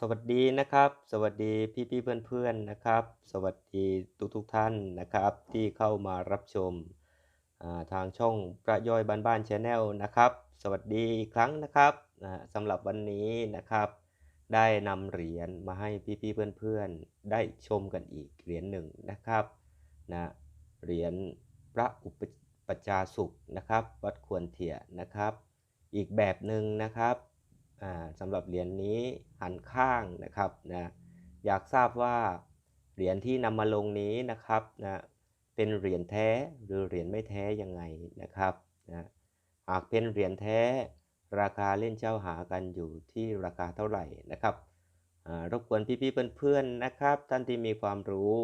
สวัสดีนะครับ สวัสดีพี่ๆเพื่อนๆนนะครับ สวัสดีทุกๆท่านนะครับ ที่เข้ามารับชมาทางช่องพระย่อยบ้านๆ Channel นะครับ สวัสดีอีกครั้งนะครับสำหรับวันนี้นะครับ ได้นำเหรียญมาให้พี่ๆเพื่อนๆได้ชมกันอีกเหรียญหนึ่งนะครับนะเหรียญพระอุปปชฌาสุขนะครับ วัดควรเถี่ยนะครับ อีกแบบหนึ่งนะครับ สำหรับเหรียญนี้หันข้างนะครับนะอยากทราบว่าเหรียญที่นำมาลงนี้นะครับนะเป็นเหรียญแท้หรือเหรียญไม่แท้ยังไงนะครับนะหากเป็นเหรียญแท้ราคาเล่นเช่าหากันอยู่ที่ราคาเท่าไหร่นะครับรบกวนพี่ๆเพื่อนๆนะครับ ท่านที่มีความรู้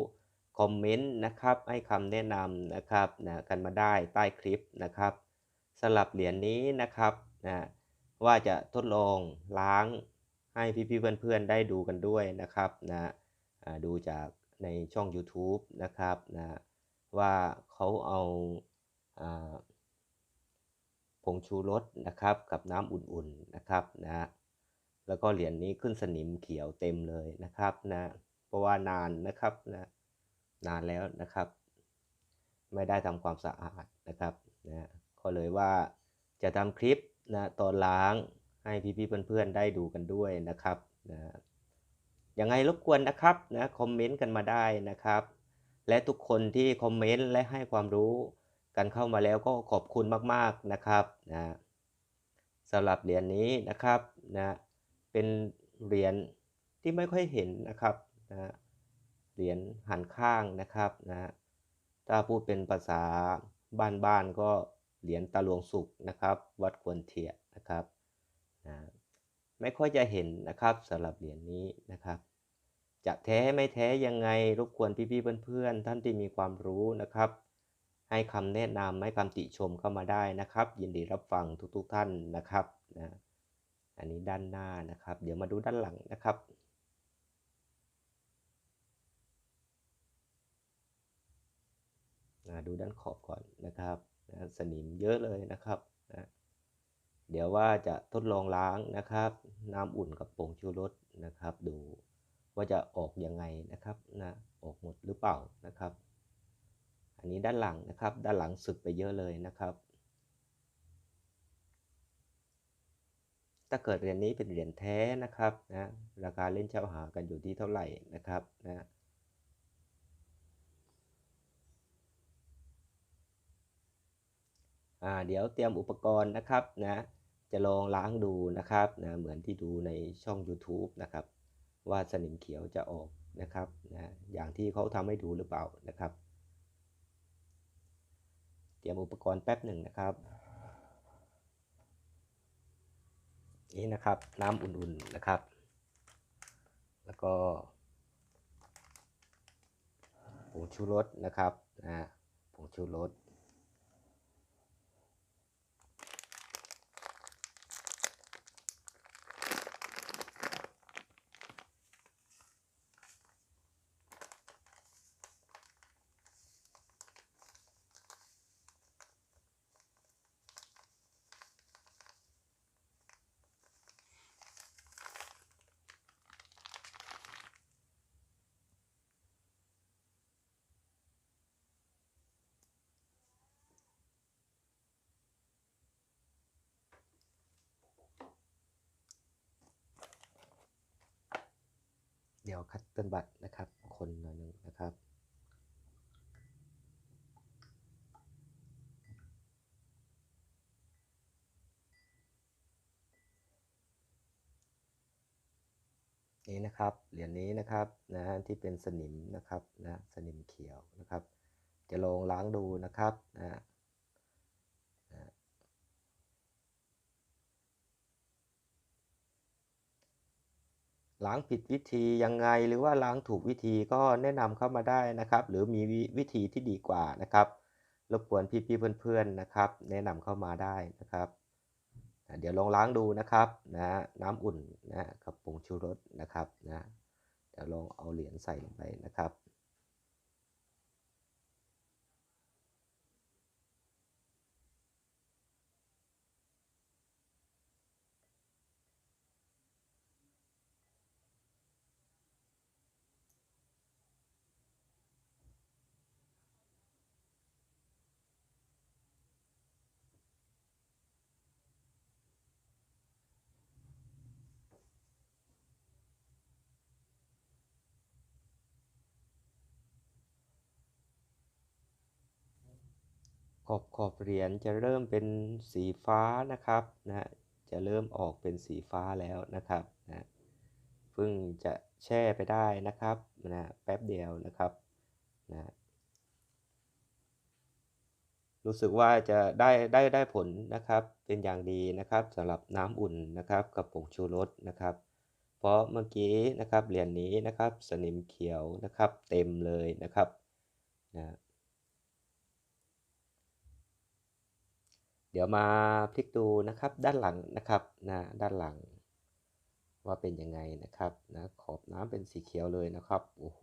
คอมเมนต์นะครับให้คำแนะนำนะครับนะกันมาได้ใต้คลิปนะครับสำหรับเหรียญนี้นะครับนะ ว่าจะทดลองล้างให้พี่ๆเพื่อนๆได้ดูกันด้วยนะครับนะดูจากในช่อง YouTube นะครับนะว่าเขาเอาอ่าผงชูรสนะครับกับน้ำอุ่นๆนะครับนะแล้วก็เหรียญนี้ขึ้นสนิมเขียวเต็มเลยนะครับนะเพราะว่านานนะครับนะนานแล้วนะครับ ไม่ได้ทำความสะอาดนะครับนะก็เลยว่าจะทำคลิป นะตอนล้างให้พี่ๆเพื่อนๆได้ดูกันด้วยนะครับนะยังไงรบกวนนะครับนะคอมเมนต์กันมาได้นะครับ และทุกคนที่คอมเมนต์และให้ความรู้กันเข้ามาแล้วก็ขอบคุณมากๆนะครับนะสำหรับเหรียญนี้นะครับนะเป็นเหรียญที่ไม่ค่อยเห็นนะครับนะเหรียญหันข้างนะครับนะถ้าพูดเป็นภาษาบ้านๆก็ เหรียญตาหลวงสุขนะครับ วัดควรเทียนะครับนะไม่ค่อยจะเห็นนะครับสำหรับเหรียญนี้นะครับ จะแท้ไม่แท้ยังไงรบกวนพี่ๆเพื่อนๆ ท่านที่มีความรู้นะครับ ให้คำแนะนำให้คำติชมเข้ามาได้นะครับ ยินดีรับฟังทุกๆท่านนะครับนะอันนี้ด้านหน้านะครับ เดี๋ยวมาดูด้านหลังนะครับดูด้านขอบก่อนนะครับ นะสนิมเยอะเลยนะครับนะเดี๋ยวว่าจะทดลองล้างนะครับ น้ำอุ่นกับผงชูรสนะครับ ดูว่าจะออกยังไงนะครับนะออกหมดหรือเปล่านะครับ อันนี้ด้านหลังนะครับ ด้านหลังสึกไปเยอะเลยนะครับ ถ้าเกิดเหรียญนี้เป็นเหรียญแท้นะครับนะราคาเล่นเช่าหากันอยู่ที่เท่าไหร่นะครับนะ อ่าเดี๋ยวเตรียมอุปกรณ์นะครับนะจะลองล้างดูนะครับนะเหมือนที่ดูในช่อง YouTube นะครับ ว่าสนิมเขียวจะออกนะครับนะอย่างที่เขาทำให้ดูหรือเปล่านะครับ เตรียมอุปกรณ์แป๊บหนึ่งนะครับนี่นะครับน้ำอุ่นๆนะครับ แล้วก็ผงชูรสนะครับนะผงชูรส เดี๋ยวคัตเติลบัตนะครับ คนหน่อยหนึงนะครับนี่นะครับเหรียญนี้นะครับนะที่เป็นสนิมนะครับนะสนิมเขียวนะครับ จะลองล้างดูนะครับนะนะ ล้างผิดวิธียังไงหรือว่าล้างถูกวิธีก็แนะนำเข้ามาได้นะครับ หรือมีวิธีที่ดีกว่านะครับ รบกวนพี่ๆเพื่อนๆนะครับ แนะนำเข้ามาได้นะครับ เดี๋ยวลองล้างดูนะครับนะน้ำอุ่นนะกับผงชูรสนะครับนะเดี๋ยวลองเอาเหรียญใส่ลงไปนะครับ ขอบขอบเหรียญจะเริ่มเป็นสีฟ้านะครับนะจะเริ่มออกเป็นสีฟ้าแล้วนะครับนะเพิ่งจะแช่ไปได้นะครับนะแป๊บเดียวนะครับนะรู้สึกว่าจะได้ได้ได้ผลนะครับเป็นอย่างดีนะครับสำหรับน้ำอุ่นนะครับกับผงชูรสนะครับ เพราะเมื่อกี้นะครับเหรียญนนี้นะครับสนิมเขียวนะครับเต็มเลยนะครับนะ เดี๋ยวมาพลิกดูนะครับด้านหลังนะครับนะด้านหลัง ว่าเป็นยังไงนะครับนะขอบน้ำเป็นสีเขียวเลยนะครับโอ้โห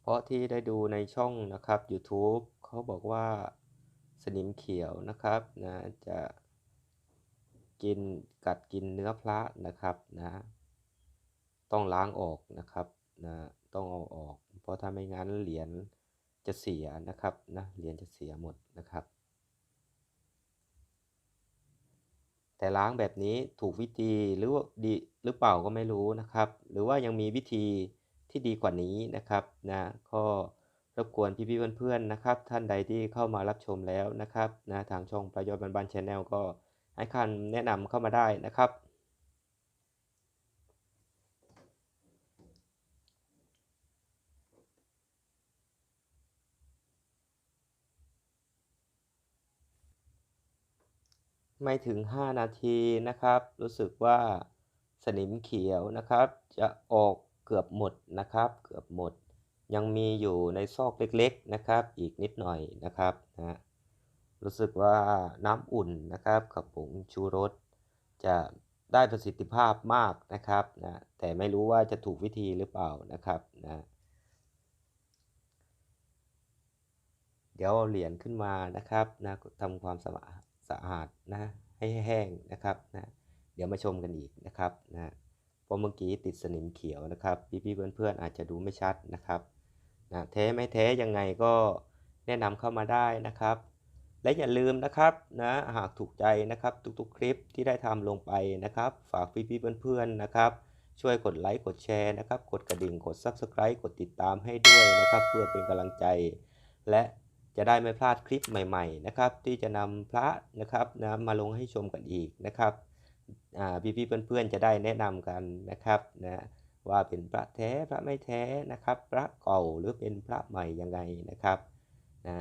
เพราะที่ได้ดูในช่องนะครับ YouTube เขาบอกว่า สนิมเขียวนะครับนะจะกินกัดกินเนื้อพระนะครับนะต้องล้างออกนะครับนะต้องเอาออก เพราะถ้าไม่งั้นเหรียญจะเสียนะครับนะเหรียญจะเสียหมดนะครับ แต่ล้างแบบนี้ถูกวิธีหรือว่าดีหรือเปล่าก็ไม่รู้นะครับ หรือว่ายังมีวิธีที่ดีกว่านี้นะครับนะก็ รบกวนพี่ๆเพื่อนๆนะครับ ท่านใดที่เข้ามารับชมแล้วนะครับนะทางช่องประโยชน์บันบันชแนลก็ให้คำแนะนำเข้ามาได้นะครับ ไม่ถึง 5 นาทีนะครับ รู้สึกว่าสนิมเขียวนะครับ จะออกเกือบหมดนะครับ เกือบหมด ยังมีอยู่ในซอกเล็กๆนะครับ อีกนิดหน่อยนะครับนะรู้สึกว่าน้ำอุ่นนะครับกับผงชูรสจะได้ประสิทธิภาพมากนะครับนะแต่ไม่รู้ว่าจะถูกวิธีหรือเปล่านะครับนะเดี๋ยวเอาเหรียญขึ้นมานะครับนะทำความสะอาดสะอาดนะให้แห้งนะครับนะเดี๋ยวมาชมกันอีกนะครับนะเพราะเมื่อกี้ติดสนิมเขียวนะครับ พี่ๆเพื่อนๆอาจจะดูไม่ชัดนะครับ นะแท้ไม่แท้ยังไงก็แนะนำเข้ามาได้นะครับ และอย่าลืมนะครับนะหากถูกใจนะครับทุกๆ คลิปที่ได้ทำลงไปนะครับ ฝากพี่ๆเพื่อนๆนะครับ ช่วยกดไลค์กดแชร์นะครับ กดกระดิ่งกด Subscribe กดติดตามให้ด้วยนะครับ เพื่อเป็นกำลังใจ และจะได้ไม่พลาดคลิปใหม่ๆนะครับ ที่จะนำพระนะครับนะมาลงให้ชมกันอีกนะครับพี่ๆเพื่อนๆจะได้แนะนำกันนะครับนะ ว่าเป็นพระแท้พระไม่แท้นะครับ พระเก่าหรือเป็นพระใหม่ยังไงนะครับนะ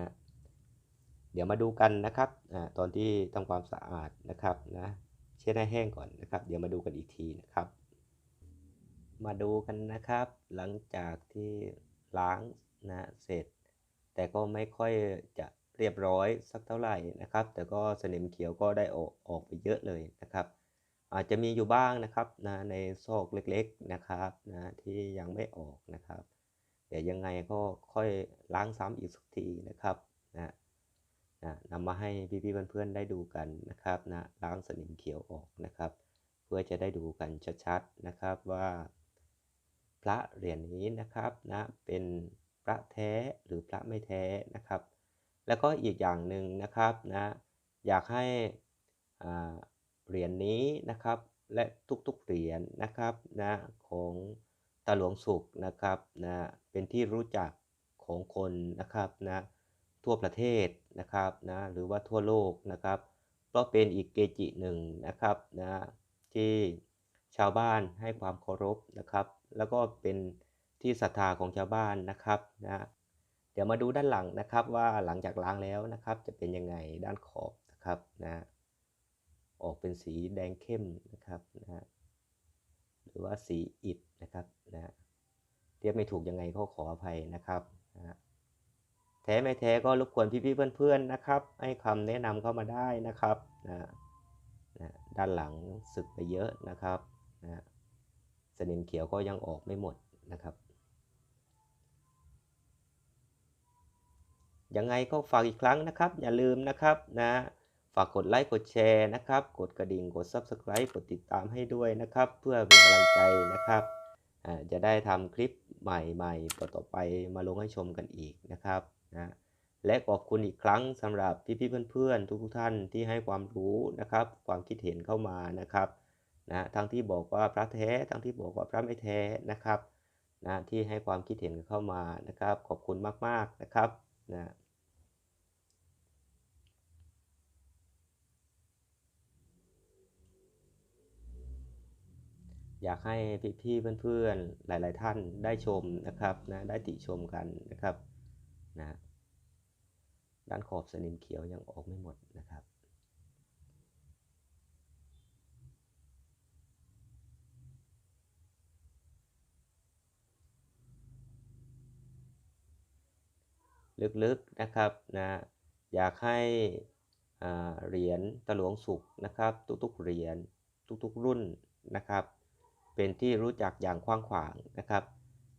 เดี๋ยวมาดูกันนะครับอตอนที่ทำความสะอาดนะครับนะเช็ดให้แห้งก่อนนะครับ เดี๋ยวมาดูกันอีกทีนะครับ มาดูกันนะครับ หลังจากที่ล้างนะเสร็จ แต่ก็ไม่ค่อยจะเรียบร้อยสักเท่าไหร่นะครับ แต่ก็สนิมเขียวก็ได้ออกออกไปเยอะเลยนะครับ อาจจะมีอยู่บ้างนะครับนะในซอกเล็กๆนะครับนะที่ยังไม่ออกนะครับ เดี๋ยวยังไงก็ค่อยล้างซ้ำอีกสักทีนะครับนะนะนำมาให้พี่ๆเพื่อนๆได้ดูกันนะครับนะล้างสนิมเขียวออกนะครับ เพื่อจะได้ดูกันชัดๆนะครับว่า พระเหรียญนี้นะครับนะเป็นพระแท้หรือพระไม่แท้นะครับ แล้วก็อีกอย่างหนึ่งนะครับนะอยากให้อ่า เหรียญนนี้นะครับ และทุกๆเหรียญนะครับนะของตาหลวงสุขนะครับนะเป็นที่รู้จักของคนนะครับนะทั่วประเทศนะครับนะหรือว่าทั่วโลกนะครับ เพราะเป็นอีกเกจิหนึ่งนะครับนะที่ชาวบ้านให้ความเคารพนะครับ แล้วก็เป็นที่ศรัทธาของชาวบ้านนะครับนะเดี๋ยวมาดูด้านหลังนะครับว่าหลังจากล้างแล้วนะครับ จะเป็นยังไงด้านขอบนะครับนะ ออกเป็นสีแดงเข้มนะครับนะหรือว่าสีอิฐนะครับนะเรียกไม่ถูกยังไงก็ขออภัยนะครับนะแท้ไม่แท้ก็รบกวนพี่ๆเพื่อนๆนะครับ ให้คำแนะนำเข้ามาได้นะครับนะนะด้านหลังสึกไปเยอะนะครับนะสนิมเขียวก็ยังออกไม่หมดนะครับยังไงก็ฝากอีกครั้งนะครับ อย่าลืมนะครับนะ ฝากกดไลค์กดแชร์นะครับ กดกระดิ่งกด Subscribe กดติดตามให้ด้วยนะครับ เพื่อเป็นกำลังใจนะครับจะได้ทำคลิปใหม่ๆต่อไปมาลงให้ชมกันอีกนะครับนะและขอบคุณอีกครั้งสำหรับพี่ๆเพื่อนๆ ทุกๆท่านที่ให้ความรู้นะครับ ความคิดเห็นเข้ามานะครับนะทั้งที่บอกว่าพระแท้ทั้งที่บอกว่าพระไม่แท้นะครับนะที่ให้ความคิดเห็นเข้ามานะครับ ขอบคุณมากๆนะครับนะ อยากให้พี่ๆเพื่อนๆหลาย ๆ ท่านได้ชมนะครับนะได้ติชมกันนะครับนะด้านขอบสนิมเขียวยังออกไม่หมดนะครับลึกๆนะครับนะอยากให้เหรียญตะหลวงสุขนะครับ ทุกๆเหรียญทุกๆรุ่นนะครับ เป็นที่รู้จักอย่างกว้างขวางนะครับ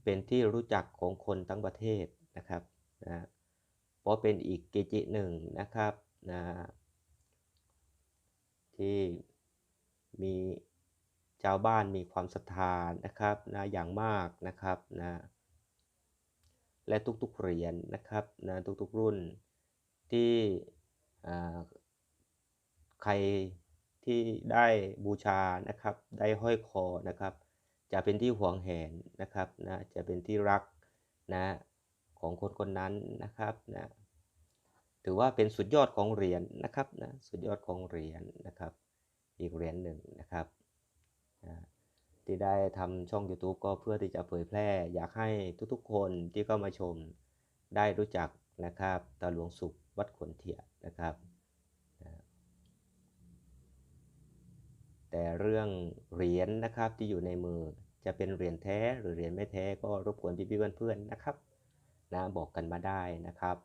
เป็นที่รู้จักของคนทั้งประเทศนะครับนะเพราะเป็นอีกเกจิหนึ่งนะครับนะที่มีชาวบ้านมีความศรัทธานะครับนะอย่างมากนะครับนะและทุกๆเหรียญนะครับนะทุกๆรุ่นที่ใคร ที่ได้บูชานะครับได้ห้อยคอนะครับ จะเป็นที่หวงแหนนะครับนะจะเป็นที่รักนะของคนคนนั้นนะครับนะถือว่าเป็นสุดยอดของเหรียญนะครับนะสุดยอดของเหรียญนะครับ อีกเหรียญหนึ่งนะครับนะที่ได้ทำช่อง YouTube ก็เพื่อที่จะเผยแพร่ อยากให้ทุกๆ คนที่เข้ามาชมได้รู้จักนะครับตาหลวงสุขวัดขนเถียนะครับนะ แต่เรื่องเหรียญนะครับที่อยู่ในมือจะเป็นเหรียญแท้หรือเหรียญไม่แท้ก็รบกวนพี่ๆเพื่อนๆนะครับนะบอกกันมาได้นะครับ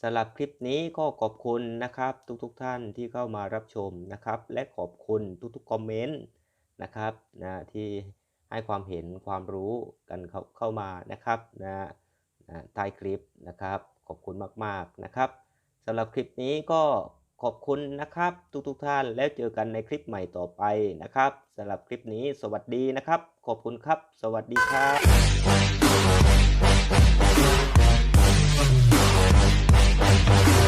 สำหรับคลิปนี้ก็ขอบคุณนะครับทุกๆท่านที่เข้ามารับชมนะครับ และขอบคุณทุกๆคอมเมนต์นะครับนะที่ให้ความเห็นความรู้กันเข้าเข้ามานะครับนะนะใต้คลิปนะครับ ขอบคุณมากๆนะครับสำหรับคลิปนี้ก็ ขอบคุณนะครับทุกๆท่านแล้วเจอกันในคลิปใหม่ต่อไปนะครับสำหรับคลิปนี้สวัสดีนะครับ ขอบคุณครับ สวัสดีครับ